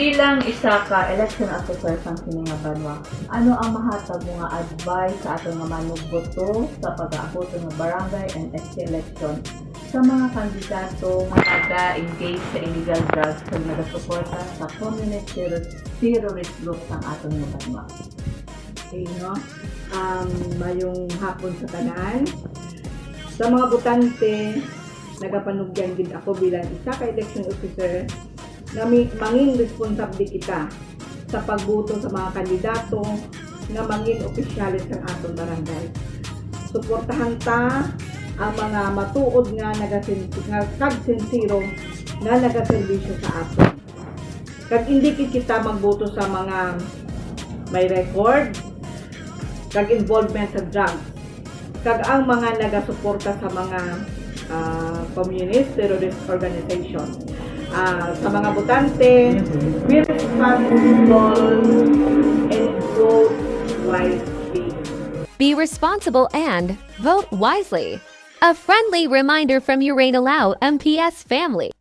Bilang isa ka election officer sa Sininga Banwa, ano ang mahatag mo nga advice sa atong nga manugboto sa pag-aaboto ng barangay and SC election sa mga kandidato nga taga-engage sa illegal drugs na nagasuporta sa communist terror- terrorist group ng atong nga Banwa? Okay, no? Um, mayong hapon sa tanan. Sa mga butante, nagapanugyan gid ako bilang isa ka election officer na mi- mangin responsable kita sa pagbuto sa mga kandidato nga mangin opisyalis ng atong barangay. Suportahan ta ang mga matuod nga nagasin nga nagaserbisyo sa ato. Kag hindi kita magboto sa mga may record kag involvement sa drugs kag ang mga nagasuporta sa mga ah, communist terrorist organization Ah, sa mga be responsible and vote wisely Be responsible and vote wisely. A friendly reminder from Urena Lau MPS family.